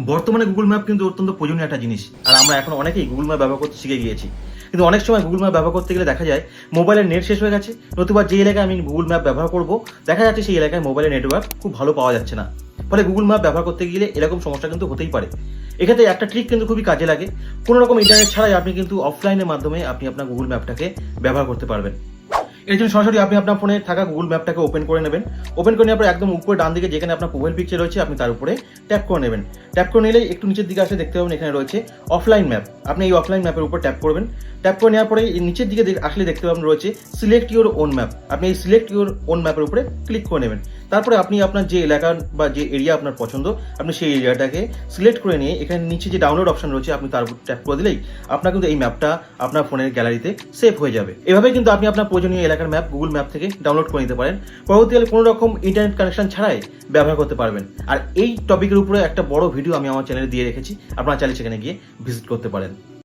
বর্তমানে Google map কিন্তু অত্যন্ত প্রয়োজনীয় একটা জিনিস। আর আমরা এখন অনেকেই গুগল ম্যাপ ব্যবহার করতে শিখে গিয়েছি। কিন্তু অনেক সময় গুগল ম্যাপ ব্যবহার করতে গেলে দেখা যায় মোবাইলের নেট শেষ হয়ে গেছে। নতুবা যে এলাকায় আমি গুগল ম্যাপ ব্যবহার করব, দেখা যাচ্ছে সেই এলাকায় মোবাইলের নেটওয়ার্ক খুব ভালো পাওয়া যাচ্ছে না। ফলে গুগল ম্যাপ ব্যবহার করতে গেলে এরকম সমস্যা কিন্তু হতেই পারে। এক্ষেত্রে একটা ট্রিক কিন্তু খুবই কাজে লাগে। কোনো রকম ইন্টারনেট ছাড়াই আপনি কিন্তু অফলাইনের মাধ্যমে আপনি আপনার গুগল ম্যাপটাকে ব্যবহার করতে পারবেন। এর জন্য সরাসরি আপনি আপনার ফোনে থাকা গুগল ম্যাপটাকে ওপেন করে নেবেন। ওপেন করে নেওয়ার পর একদম উপরে ডান দিকে যেখানে আপনার প্রোফাইল পিকচার রয়েছে, আপনি তার উপরে ট্যাপ করে নেবেন। ট্যাপ করে নিলেই একটু নিচের দিকে আসলে দেখতে পাবেন এখানে রয়েছে অফলাইন ম্যাপ আপনি এই অফলাইন ম্যাপের উপর ট্যাপ করবেন। ট্যাপ করে নেওয়ার পরে নিচের দিকে আসলে দেখতে পাবেন রয়েছে সিলেক্ট ইউর ওন ম্যাপ আপনি এই সিলেক্ট ইউর ওন ম্যাপের উপরে ক্লিক করে নেবেন। তারপরে আপনি আপনার যে এলাকা বা যে এরিয়া আপনার পছন্দ, আপনি সেই এরিয়াটাকে সিলেক্ট করে নিয়ে এখানে নিচে যে ডাউনলোড অপশন রয়েছে, আপনি তার উপর ট্যাপ করে দিলেই আপনার কিন্তু এই ম্যাপটা আপনার ফোনের গ্যালারিতে সেভ হয়ে যাবে। এভাবে কিন্তু আপনি আপনার প্রয়োজনীয় এলাকার ম্যাপ গুগল ম্যাপ থেকে ডাউনলোড করে নিতে পারেন। পরবর্তীকালে কোনো রকম ইন্টারনেট কানেকশন ছাড়াই ব্যবহার করতে পারবেন। আর এই টপিকের উপরে একটা বড় ভিডিও আমি আমার চ্যানেলে দিয়ে রেখেছি। আপনারা চাইলে সেখানে গিয়ে ভিজিট করতে পারেন।